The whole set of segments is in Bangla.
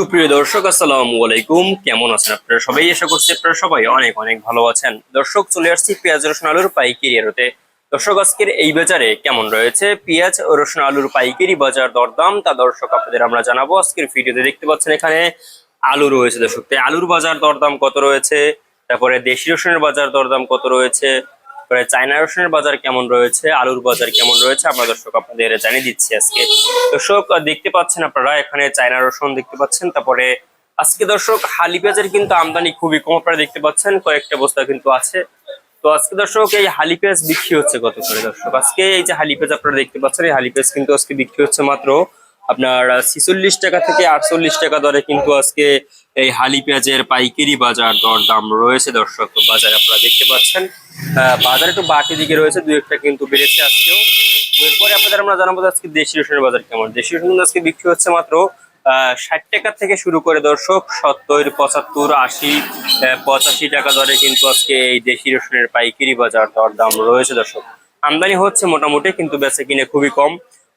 সুপ্রিয় দর্শক, আসসালামু আলাইকুম। কেমন আছেন আপনারা সবাই? আশা করছি আপনারা সবাই অনেক অনেক ভালো আছেন। দর্শক, চলে আসছি পেঁয়াজ, রসুন, আলুর পাইকারি আড়তে দর্শক, আজকের এই বাজারে কেমন রয়েছে? পেঁয়াজ ও রসুন, আলুর পাইকারি বাজার দরদাম, তা দর্শক আপনাদের আমরা জানাব। আজকের ভিডিওতে দেখতে পাচ্ছেন এখানে আলু রয়েছে দর্শক। আলুর বাজার দরদাম কত রয়েছে? তারপরে দেশি রসুনের বাজার দরদাম কত রয়েছে? তারপরে চায়না রসুনের বাজার কেমন রয়েছে? আলুর বাজার কেমন রয়েছে? আমরা দর্শক আপনাদের জানিয়ে দিচ্ছি আজকে। দর্শক, দেখতে পাচ্ছেন আপনারা, এখানে চায়না রসুন দেখতে পাচ্ছেন। তারপরে আজকে দর্শক, হালি পেঁয়াজের কিন্তু আমদানি খুবই কম আপনারা দেখতে পাচ্ছেন। কয়েকটা বস্তা কিন্তু আছে। তো আজকে দর্শক, এই হালি পেঁয়াজ বিক্রি হচ্ছে কত করে দর্শক? আজকে এই যে হালি পেঁয়াজ আপনারা দেখতে পাচ্ছেন, এই হালি পেঁয়াজ কিন্তু আজকে বিক্রি হচ্ছে মাত্র আপনার ছিচল্লিশ টাকা থেকে আটচল্লিশ টাকা দরে কিন্তু আজকে এই হালি পেঁয়াজের পাইকারি বাজার দর দাম রয়েছে দর্শক বাজারে আপনারা দেখতে পাচ্ছেন। বাজার একটু বাকি দিকে রয়েছে, দু একটা কিন্তু বেড়েছে আজকেও। এরপরে আপনাদের আমরা জানাব আজকে দেশি রসুনের বাজার কেমন। দেশি রসুন আজকে বিক্রি হচ্ছে মাত্র ষাট টাকা থেকে শুরু করে দর্শক, সত্তর, পঁচাত্তর, আশি পঁচাশি টাকা দরে কিন্তু আজকে এই দেশি রসুনের পাইকারি বাজার দর দাম রয়েছে দর্শক। আমদানি হচ্ছে মোটামুটি, কিন্তু বেচে কিনে খুবই কম।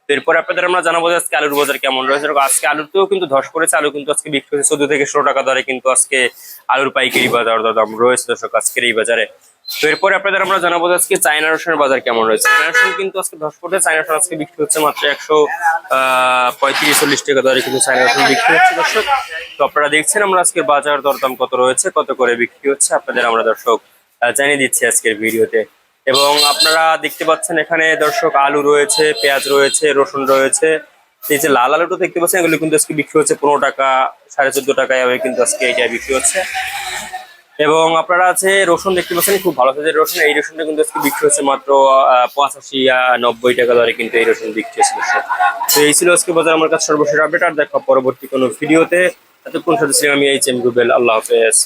এরপরে আপনাদের আমরা জানাব যে আজকে আলুর বাজার কেমন রয়েছে। আজকে আলুতেও কিন্তু ধস পড়েছে। আলু কিন্তু আজকে বিক্রি হচ্ছে চোদ্দ থেকে ষোলো টাকা দরে, কিন্তু আজকে আলুর পাইকারি বাজার দাম রয়েছে দর্শক, আজকের এই বাজারে। তো এরপরে আপনাদের আমরা জানাব আজকে চায়না রসুনের বাজার কেমন রয়েছে। চায়না রসুন কিন্তু আজকে ধস পড়ে চায়না রসুন আজকে বিক্রি হচ্ছে মাত্র একশো পঁয়ত্রিশ, চল্লিশ টাকা দরে কিন্তু চায়না রসুন বিক্রি হচ্ছে দর্শক। তো আপনারা দেখছেন আমরা আজকের বাজার দরদাম কত রয়েছে, কত করে বিক্রি হচ্ছে, আপনাদের আমরা দর্শক জানিয়ে দিচ্ছি আজকের ভিডিওতে। এবং আপনারা দেখতে পাচ্ছেন এখানে দর্শক আলু রয়েছে, পেঁয়াজ রয়েছে, রসুন রয়েছে। এই যে লাল আলুটা দেখতে পাচ্ছেন, এগুলো কিন্তু আজকে বিক্রি হচ্ছে পনেরো টাকা, সাড়ে চোদ্দ টাকায় এভাবে কিন্তু আজকে এটা বিক্রি হচ্ছে। এবং আপনারা আছে রসুন দেখতে পাচ্ছেন, খুব ভালো সাইজের রসুন, এই রসুনটা কিন্তু আজকে বিক্রি হচ্ছে মাত্র পঁচাশি নব্বই টাকা দরে কিন্তু এই রসুন বিক্রি হচ্ছে। তো এই ছিল আজকে বাজার, আমার কাছে সর্বশেষ আপডেট আর দেখা পরবর্তী কোনো ভিডিওতে এতক্ষণ সাথে ছিলাম আমি এইচ এম রুবেল আল্লাহ হাফেজ।